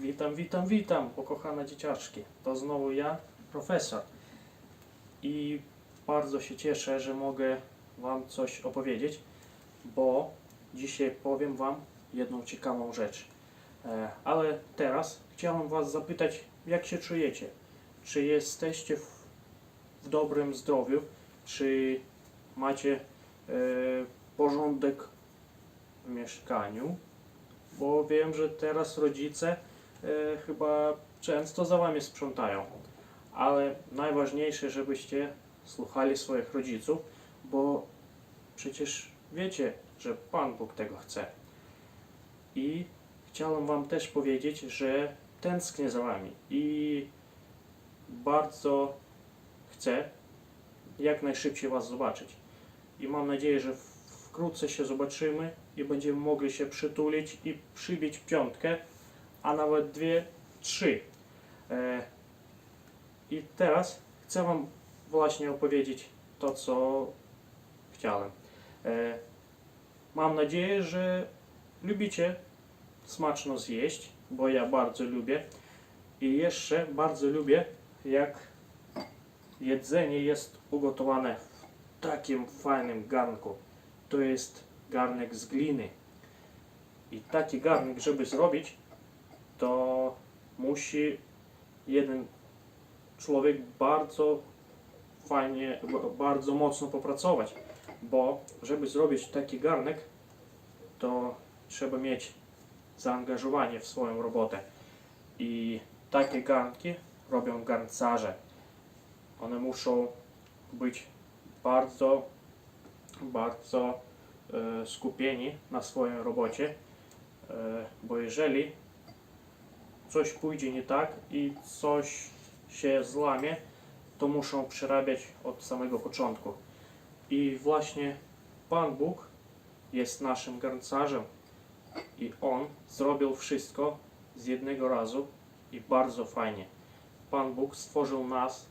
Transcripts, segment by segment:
Witam, witam, witam, pokochane dzieciaczki. To znowu ja, profesor. I bardzo się cieszę, że mogę Wam coś opowiedzieć, bo dzisiaj powiem Wam jedną ciekawą rzecz. E, Ale teraz chciałem Was zapytać, jak się czujecie? Czy jesteście w, w dobrym zdrowiu? Czy macie e, porządek w mieszkaniu? Bo wiem, że teraz rodzice chyba często za wami sprzątają. Ale najważniejsze, żebyście słuchali swoich rodziców, bo przecież wiecie, że Pan Bóg tego chce. I chciałem Wam też powiedzieć, że tęsknię za Wami i bardzo chcę jak najszybciej Was zobaczyć. I mam nadzieję, że wkrótce się zobaczymy i będziemy mogli się przytulić i przybić piątkę, a nawet dwie, trzy. E, I teraz chcę Wam właśnie opowiedzieć to, co chciałem. E, mam nadzieję, że lubicie smaczno zjeść, bo ja bardzo lubię. I jeszcze bardzo lubię, jak jedzenie jest ugotowane w takim fajnym garnku. To jest garnek z gliny. I taki garnek, żeby zrobić, to musi jeden człowiek bardzo fajnie, bardzo mocno popracować, bo żeby zrobić taki garnek, to trzeba mieć zaangażowanie w swoją robotę. I takie garnki robią garncarze. One muszą być bardzo, bardzo e, skupieni na swojej robocie, e, bo jeżeli coś pójdzie nie tak i coś się złamie, to muszą przerabiać od samego początku. I właśnie Pan Bóg jest naszym garncarzem i On zrobił wszystko z jednego razu i bardzo fajnie. Pan Bóg stworzył nas,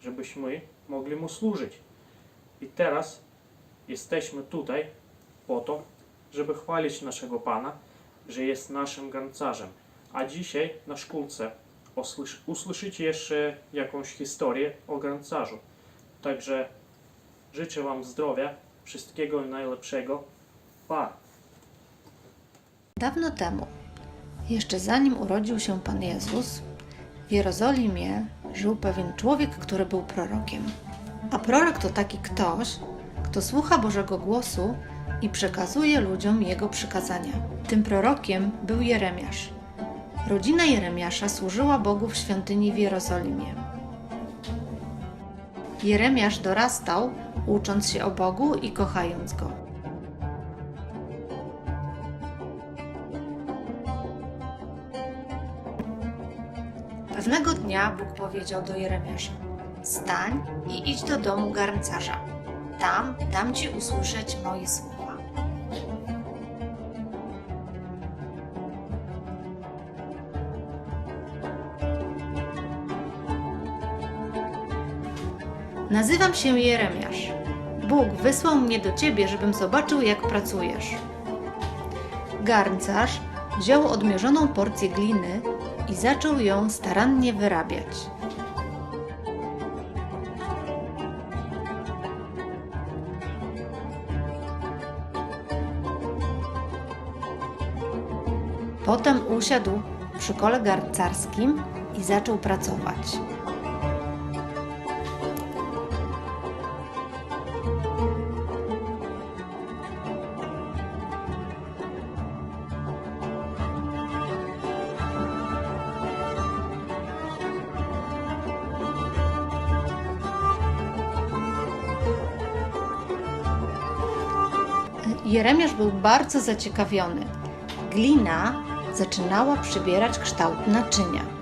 żebyśmy mogli Mu służyć. I teraz jesteśmy tutaj po to, żeby chwalić naszego Pana, że jest naszym garncarzem. A dzisiaj na szkółce usłysz- usłyszycie jeszcze jakąś historię o garncarzu. Także życzę Wam zdrowia, wszystkiego najlepszego. Pa! Dawno temu, jeszcze zanim urodził się Pan Jezus, w Jerozolimie żył pewien człowiek, który był prorokiem. A prorok to taki ktoś, kto słucha Bożego głosu i przekazuje ludziom jego przykazania. Tym prorokiem był Jeremiasz. Rodzina Jeremiasza służyła Bogu w świątyni w Jerozolimie. Jeremiasz dorastał, ucząc się o Bogu i kochając go. Pewnego dnia Bóg powiedział do Jeremiasza: Stań i idź do domu garncarza. Tam dam ci usłyszeć moje słowa. Nazywam się Jeremiasz. Bóg wysłał mnie do ciebie, żebym zobaczył, jak pracujesz. Garncarz wziął odmierzoną porcję gliny i zaczął ją starannie wyrabiać. Potem usiadł przy kole garncarskim i zaczął pracować. Jeremiasz był bardzo zaciekawiony. Glina zaczynała przybierać kształt naczynia.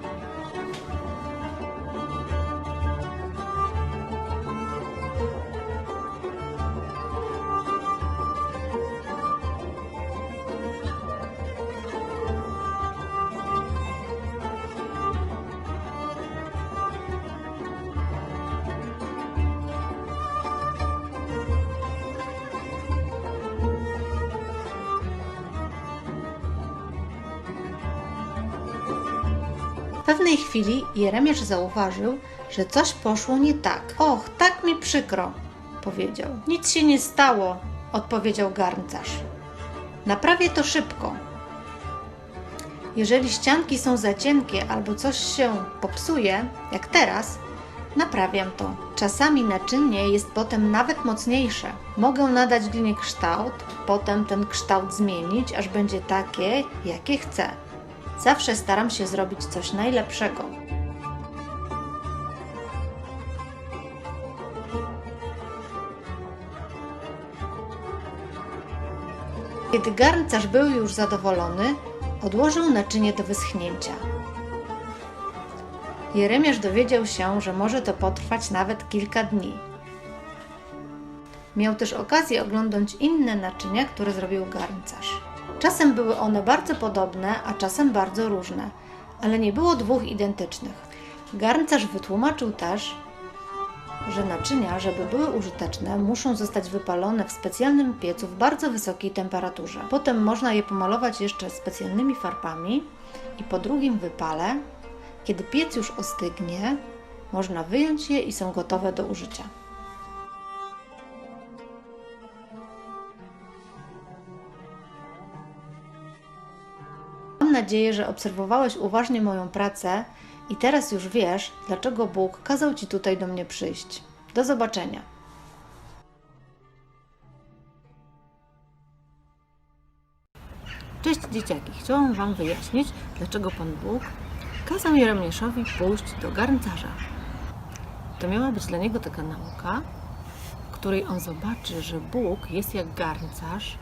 Pewnej chwili Jeremiasz zauważył, że coś poszło nie tak. Och, tak mi przykro, powiedział. Nic się nie stało, odpowiedział garncarz. Naprawię to szybko. Jeżeli ścianki są za cienkie albo coś się popsuje, jak teraz, naprawiam to. Czasami naczynie jest potem nawet mocniejsze. Mogę nadać glinie kształt, potem ten kształt zmienić, aż będzie takie, jakie chcę. Zawsze staram się zrobić coś najlepszego. Kiedy garncarz był już zadowolony, odłożył naczynie do wyschnięcia. Jeremiasz dowiedział się, że może to potrwać nawet kilka dni. Miał też okazję oglądać inne naczynia, które zrobił garncarz. Czasem były one bardzo podobne, a czasem bardzo różne, ale nie było dwóch identycznych. Garncarz wytłumaczył też, że naczynia, żeby były użyteczne, muszą zostać wypalone w specjalnym piecu w bardzo wysokiej temperaturze. Potem można je pomalować jeszcze specjalnymi farbami i po drugim wypale, kiedy piec już ostygnie, można wyjąć je i są gotowe do użycia. Nadzieję, że obserwowałeś uważnie moją pracę i teraz już wiesz, dlaczego Bóg kazał Ci tutaj do mnie przyjść. Do zobaczenia. Cześć dzieciaki, chciałam Wam wyjaśnić, dlaczego Pan Bóg kazał Jeremiaszowi pójść do garncarza. To miała być dla niego taka nauka, w której on zobaczy, że Bóg jest jak garncarz,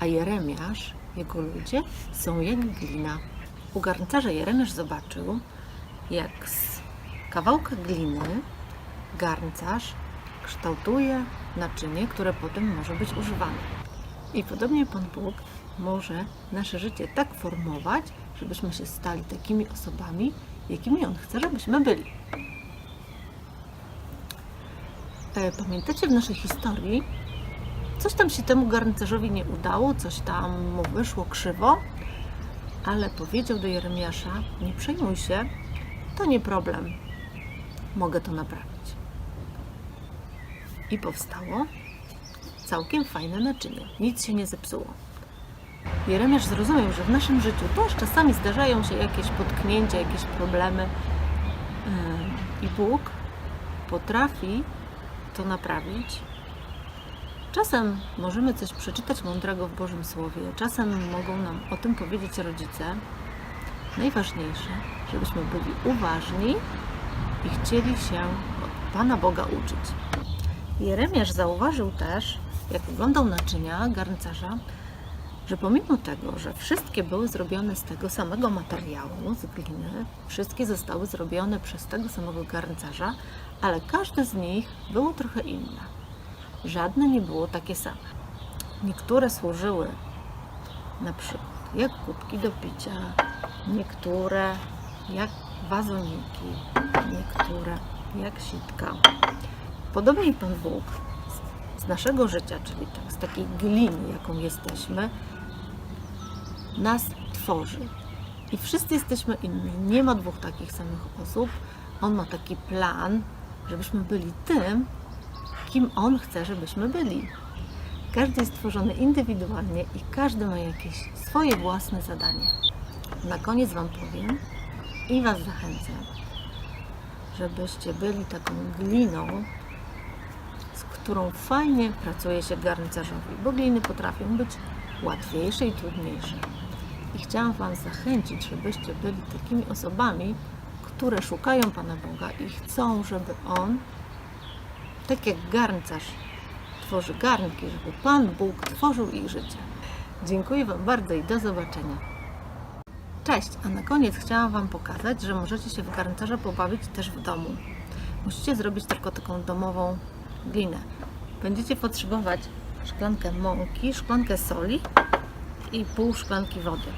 a Jeremiasz, jego ludzie, są jak glina. U garncarza Jeremiasz zobaczył, jak z kawałka gliny garncarz kształtuje naczynie, które potem może być używane. I podobnie Pan Bóg może nasze życie tak formować, żebyśmy się stali takimi osobami, jakimi On chce, żebyśmy byli. E, Pamiętacie w naszej historii, coś tam się temu garncarzowi nie udało, coś tam mu wyszło krzywo, ale powiedział do Jeremiasza: Nie przejmuj się, to nie problem. Mogę to naprawić. I powstało całkiem fajne naczynie. Nic się nie zepsuło. Jeremiasz zrozumiał, że w naszym życiu też czasami zdarzają się jakieś potknięcia, jakieś problemy i Bóg potrafi to naprawić. Czasem możemy coś przeczytać mądrego w Bożym Słowie, czasem mogą nam o tym powiedzieć rodzice. Najważniejsze, żebyśmy byli uważni i chcieli się od Pana Boga uczyć. Jeremiasz zauważył też, jak oglądał naczynia garncarza, że pomimo tego, że wszystkie były zrobione z tego samego materiału, z gliny, wszystkie zostały zrobione przez tego samego garncarza, ale każde z nich było trochę inne. Żadne nie było takie same. Niektóre służyły na przykład jak kubki do picia, niektóre jak wazoniki, niektóre jak sitka. Podobnie Pan Bóg z naszego życia, czyli tak, z takiej gliny, jaką jesteśmy, nas tworzy. I wszyscy jesteśmy inni. Nie ma dwóch takich samych osób. On ma taki plan, żebyśmy byli tym, kim On chce, żebyśmy byli. Każdy jest stworzony indywidualnie i każdy ma jakieś swoje własne zadanie. Na koniec Wam powiem i Was zachęcam, żebyście byli taką gliną, z którą fajnie pracuje się garncarzowi, bo gliny potrafią być łatwiejsze i trudniejsze. I chciałam Wam zachęcić, żebyście byli takimi osobami, które szukają Pana Boga i chcą, żeby On, tak jak garncarz tworzy garnki, żeby Pan Bóg tworzył ich życie. Dziękuję Wam bardzo i do zobaczenia. Cześć, a na koniec chciałam Wam pokazać, że możecie się w garncarza pobawić też w domu. Musicie zrobić tylko taką domową glinę. Będziecie potrzebować szklankę mąki, szklankę soli i pół szklanki wody.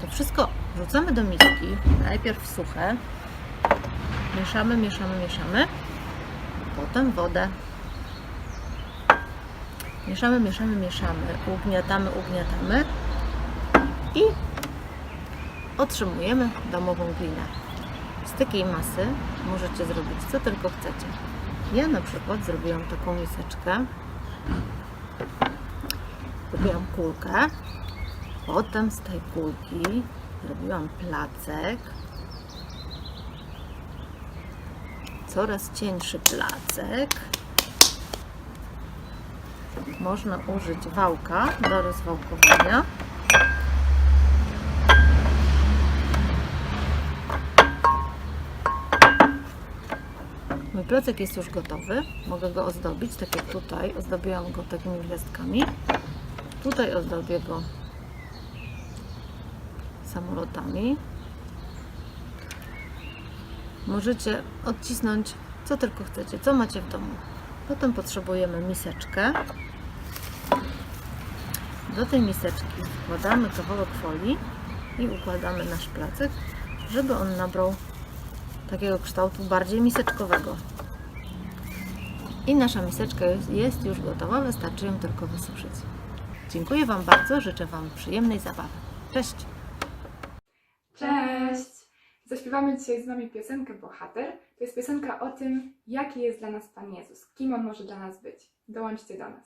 To wszystko wrzucamy do miski, najpierw suche, mieszamy, mieszamy, mieszamy, potem wodę. Mieszamy, mieszamy, mieszamy, ugniatamy, ugniatamy i otrzymujemy domową glinę. Z takiej masy możecie zrobić co tylko chcecie. Ja na przykład zrobiłam taką miseczkę. Kupiłam kulkę. Potem z tej kulki zrobiłam placek. Coraz cieńszy placek. Można użyć wałka do rozwałkowania. Mój placek jest już gotowy. Mogę go ozdobić, tak jak tutaj. Ozdobiłam go takimi gwiazdkami. Tutaj ozdobię go samolotami. Możecie odcisnąć co tylko chcecie, co macie w domu. Potem potrzebujemy miseczkę. Do tej miseczki wkładamy kawałek folii i układamy nasz placek, żeby on nabrał takiego kształtu bardziej miseczkowego. I nasza miseczka jest, już gotowa, wystarczy ją tylko wysuszyć. Dziękuję Wam bardzo, życzę Wam przyjemnej zabawy. Cześć! Zaśpiewamy dzisiaj z Wami piosenkę Bohater. To jest piosenka o tym, jaki jest dla nas Pan Jezus, kim On może dla nas być. Dołączcie do nas.